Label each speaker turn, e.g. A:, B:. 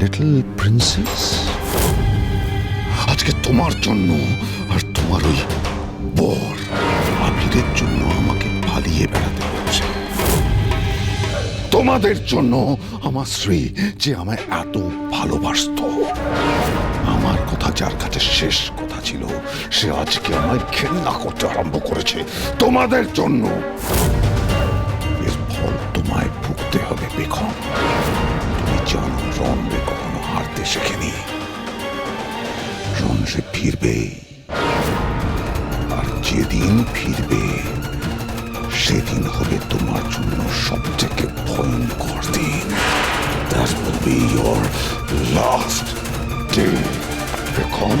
A: Little princess আজকে তোমার জন্য আর তোমার ওই বর আবিরের জন্য আমাকে পালিয়ে বেড়াতে হচ্ছে। তোমাদের জন্য আমার স্ত্রী যে আমায় এত ভালোবাসতো। আমার কথা যার কাছে শেষ কথা ছিল, সে আজকে আমায় ঘেন্না করতে আরম্ভ করেছে। তোমাদের জন্য হবে তুমি জানো রনরে কখনো হারতে শেখেনি। রনরে ফিরবে আর যেদিন ফিরবে সেদিন হবে তোমার জন্য সব থেকে ভয়ঙ্কর দিন। That will be your last day, Begum